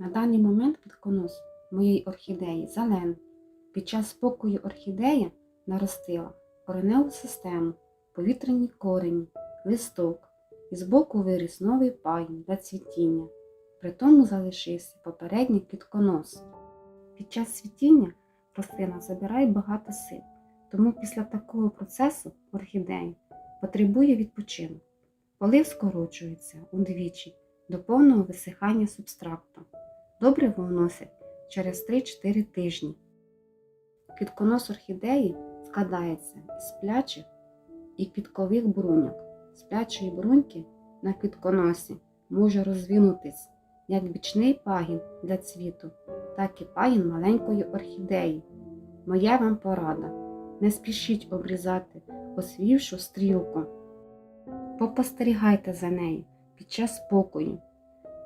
На даний момент квітконос моєї орхідеї зелений. Під час спокою орхідея наростила кореневу систему, повітряні корені, листок і збоку виріс новий пагін для цвітіння. При тому залишився попередній квітконос. Під час цвітіння рослина забирає багато сил, тому після такого процесу орхідея потребує відпочинку. Полив скорочується удвічі до повного висихання субстракту. Добре вносять через 3-4 тижні. Квітконос орхідеї складається із сплячих і квіткових бруньок. Сплячої бруньки на квітконосі може розвинутись як бічний пагін для цвіту, так і пагін маленької орхідеї. Моя вам порада. Не спішіть обрізати освівшу стрілку. Попостерігайте за нею під час спокою.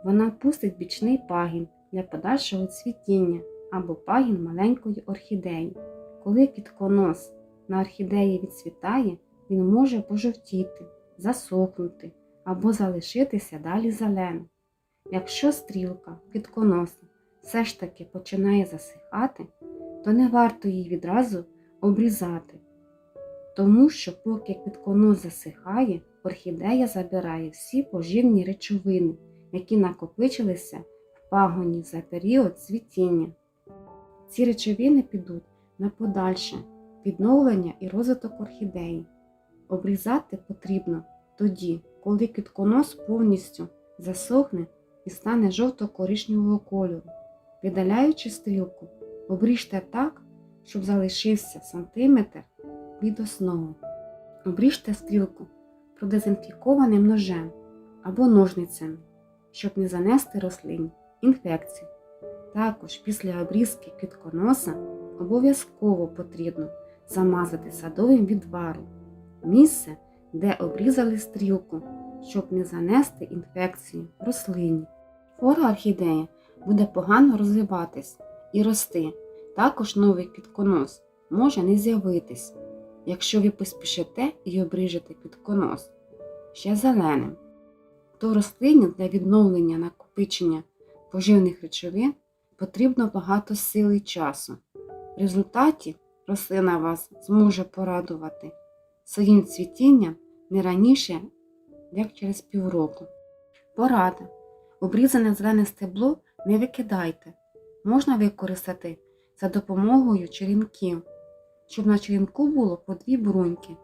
Вона пустить бічний пагін для подальшого цвітіння або пагін маленької орхідеї. Коли квітконос на орхідеї відцвітає, він може пожовтіти, засохнути або залишитися далі зеленим. Якщо стрілка квітконоса все ж таки починає засихати, то не варто її відразу обрізати, тому що поки квітконос засихає, орхідея забирає всі поживні речовини, які накопичилися пагоні за період цвітіння. Ці речовини підуть на подальше відновлення і розвиток орхідеї. Обрізати потрібно тоді, коли квітконос повністю засохне і стане жовто-коричневого кольору. Видаляючи стрілку, обріжте так, щоб залишився сантиметр від основи. Обріжте стрілку продезінфікованим ножем або ножницями, щоб не занести рослині інфекцію. Також після обрізки квітконоса обов'язково потрібно замазати садовим відваром місце, де обрізали стрілку, щоб не занести інфекцію рослині. Флора орхідеї буде погано розвиватись і рости. Також новий квітконос може не з'явитись, якщо ви поспішите і обріжете квітконос ще зеленим. То рослині для відновлення накопичення поживних речовин потрібно багато сил і часу. В результаті рослина вас зможе порадувати своїм цвітінням не раніше, як через півроку. Порада. Обрізане зелене стебло не викидайте. Можна використати за допомогою черенків, щоб на черенку було по дві бруньки,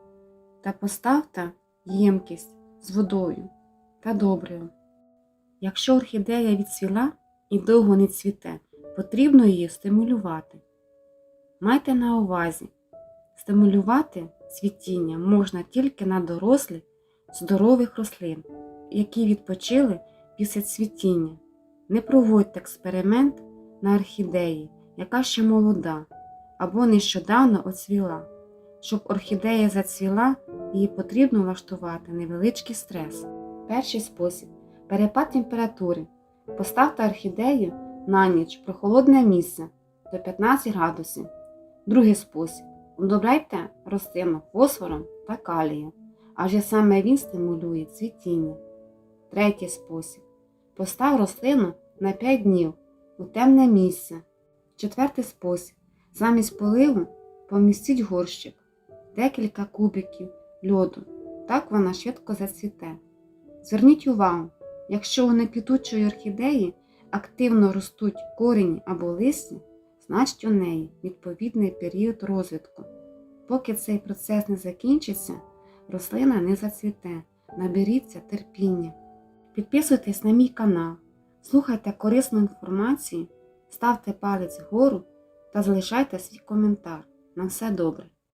та поставте ємкість з водою та добривом. Якщо орхідея відцвіла і довго не цвіте, потрібно її стимулювати. Майте на увазі, стимулювати цвітіння можна тільки на дорослих здорових рослин, які відпочили після цвітіння. Не проводьте експеримент на орхідеї, яка ще молода або нещодавно оцвіла. Щоб орхідея зацвіла, її потрібно влаштувати невеличкий стрес. Перший спосіб перепад температури. Поставте орхідею на ніч в прохолодне місце до 15 градусів. Другий спосіб. Удобряйте рослину фосфором та калієм, адже саме він стимулює цвітіння. Третій спосіб. Постав рослину на 5 днів у темне місце. Четвертий спосіб. Замість поливу помістіть горщик, декілька кубиків льоду. Так вона швидко зацвіте. Зверніть увагу, якщо у неквітучої орхідеї активно ростуть корені або листя, значить у неї відповідний період розвитку. Поки цей процес не закінчиться, рослина не зацвіте, наберіться терпіння. Підписуйтесь на мій канал, слухайте корисну інформацію, ставте палець вгору та залишайте свій коментар. На все добре!